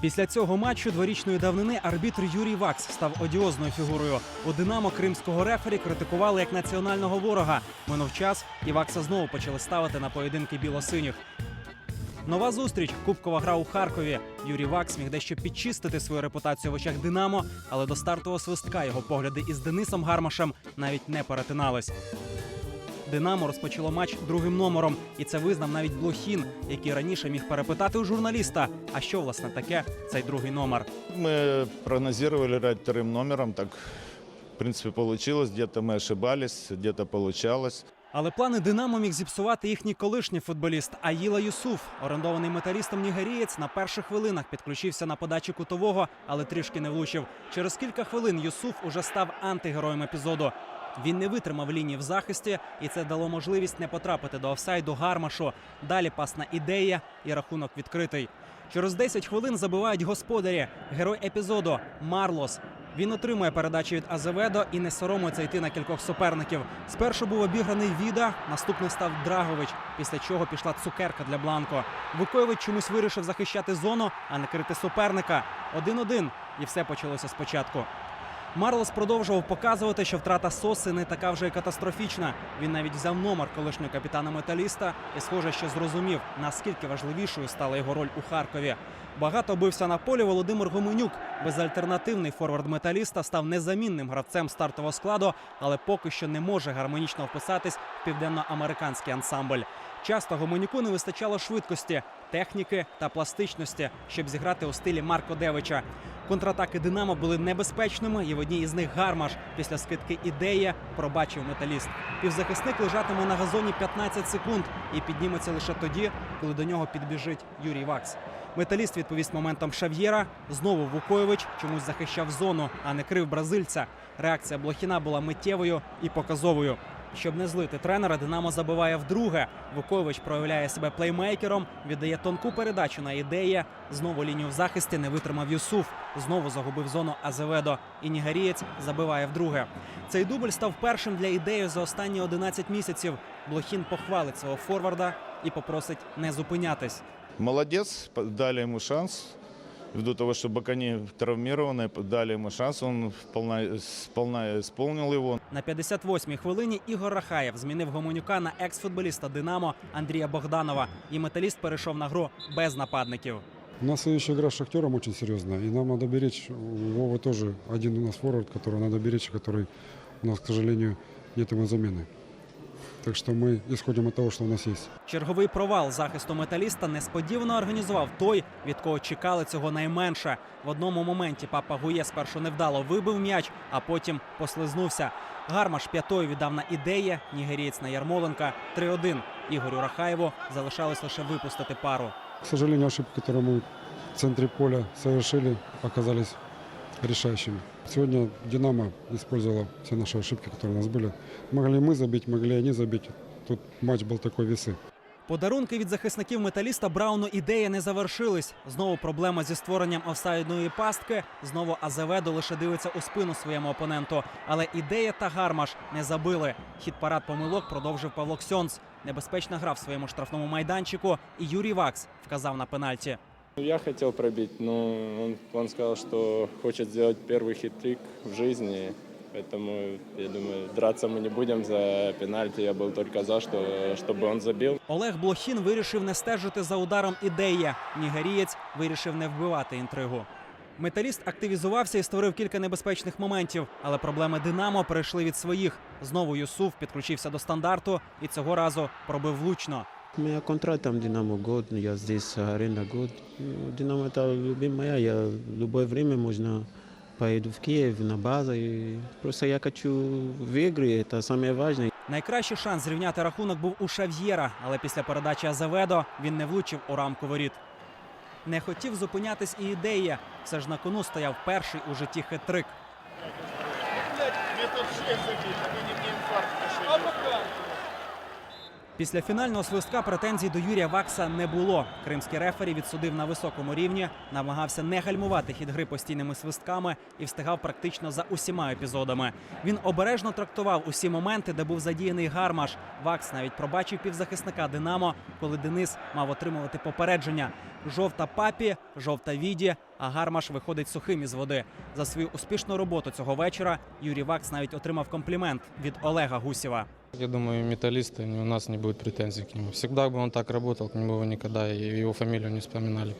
Після цього матчу дворічної давнини арбітр Юрій Вакс став одіозною фігурою. У Динамо кримського рефері критикували як національного ворога. Минув час, і Вакса знову почали ставити на поєдинки білосиніх. Нова зустріч. Кубкова гра у Харкові. Юрій Вакс міг дещо підчистити свою репутацію в очах Динамо, але до стартового свистка його погляди із Денисом Гармашем навіть не перетинались. Динамо розпочало матч другим номером, і це визнав навіть Блохін, який раніше міг перепитати у журналіста. А що власне таке цей другий номер? Мы прогнозировали играть вторым номером, так в принципе получилось. Где-то мы ошибались, где-то получалось. Але плани Динамо міг зіпсувати їхній колишній футболіст Аїла Юсуф. Орендований металістом нігерієць на перших хвилинах підключився на подачі кутового, але трішки не влучив. Через кілька хвилин Юсуф уже став антигероєм епізоду. Він не витримав лінії в захисті, і це дало можливість не потрапити до офсайду Гармашу. Далі пасна ідея і рахунок відкритий. Через 10 хвилин забивають господарі. Герой епізоду Марлос. Він отримує передачу від Азеведо і не соромиться йти на кількох суперників. Спершу був обіграний Віда, наступний став Драгович, після чого пішла цукерка для Бланко. Вукоєвич чомусь вирішив захищати зону, а не крити суперника. Один-один, і все почалося спочатку. Марлос продовжував показувати, що втрата Соси не така вже й катастрофічна. Він навіть взяв номер колишнього капітана металіста і, схоже, що зрозумів, наскільки важливішою стала його роль у Харкові. Багато бився на полі Володимир Гоменюк. Безальтернативний форвард металіста став незамінним гравцем стартового складу, але поки що не може гармонічно вписатись в південноамериканський ансамбль. Часто Гоменюку не вистачало швидкості, техніки та пластичності, щоб зіграти у стилі Марко Девича. Контратаки Динамо були небезпечними, і в одній із них Гармаш після скидки ідея пробачив металіст. Півзахисник лежатиме на газоні 15 секунд і підніметься лише тоді, коли до нього підбіжить Юрій Вакс. Металіст відповість моментом Шав'єра. Знову Вукоєвич чомусь захищав зону, а не крив бразильця. Реакція Блохіна була миттєвою і показовою. Щоб не злити тренера, Динамо забиває вдруге. Вукович проявляє себе плеймейкером, віддає тонку передачу на ідея. Знову лінію в захисті не витримав Юсуф. Знову загубив зону Азеведо. І Нігерієць забиває вдруге. Цей дубль став першим для ідеї за останні 11 місяців. Блохін похвалить свого форварда і попросить не зупинятись. Молодец, по- дали ему шанс Ввиду того, что Бакани травмированный, дали ему шанс, он вполна, сполна исполнил его. На 58-й хвилині Ігор Рахаєв змінив Гомонюка на екс-футболіста Динамо Андрія Богданова. І металіст перейшов на гру без нападників. У нас следующая игра с Шахтером очень серьезная, и нам надо беречь, у Вовы тоже один у нас форвард, которого надо беречь, который у нас, к сожалению, нет ему замены. Так что мы исходим от того, что у нас есть. Черговий провал захисту металіста несподівано організував той, від кого чекали цього найменше. В одному моменті папа Гує спершу невдало вибив м'яч, а потім послизнувся. Гармаш п'ятою віддав на ідеї, нігерієць на Ярмоленка 3-1. Ігорю Рахаєву залишалось лише випустити пару. К сожалению, ошибки, которые мы в центре поля совершили, оказались решающими. Сегодня «Динамо» использовала все наши ошибки, которые у нас были. Могли мы забить, могли они забить. Тут матч был такой весы. Подарунки від захисників металіста Брауну ідеї не завершились. Знову проблема зі створенням офсайдної пастки. Знову Азеведо лише дивиться у спину своєму опоненту. Але ідея та гармаш не забили. Хід парад помилок продовжив Павло Ксьонц. Небезпечна гра в своєму штрафному майданчику. І Юрій Вакс вказав на пенальті. Ну, Я хотел пробить, но он, он сказал, что хочет сделать первый хитрик в жизни. Поэтому, я думаю, драться мы не будем за пенальти. Я был только за, что, чтобы он забил. Олег Блохін вирішив не стежити за ударом ідея. Нігерієць вирішив не вбивати інтригу. Металіст активізувався і створив кілька небезпечних моментів, але проблеми Динамо перейшли від своїх. Знову Юсуф підключився до стандарту і цього разу пробив влучно. У меня контракт там Динамо год, я здесь аренда год. Ну, Динамо это любимая, я в любое время можно поеду в Киев на базу. И просто я хочу в игры, это самое важное. Найкращий шанс зрівняти рахунок був у Шав'єра, але після передачі Азеведо він не влучив у рамку воріт. Не хотів зупинятись і ідея. Все ж на кону стояв перший у житті хитрик. Після фінального свистка претензій до Юрія Вакса не було. Кримський рефері відсудив на високому рівні, намагався не гальмувати хід гри постійними свистками і встигав практично за усіма епізодами. Він обережно трактував усі моменти, де був задіяний гармаш. Вакс навіть пробачив півзахисника Динамо, коли Денис мав отримувати попередження. Жовта папі, жовта віді, а гармаш виходить сухим із води. За свою успішну роботу цього вечора Юрій Вакс навіть отримав комплімент від Олега Гусєва. Я думаю, металлисты, у нас не будет претензий к нему. Всегда бы он так работал, к нему бы никогда и его фамилию не вспоминали.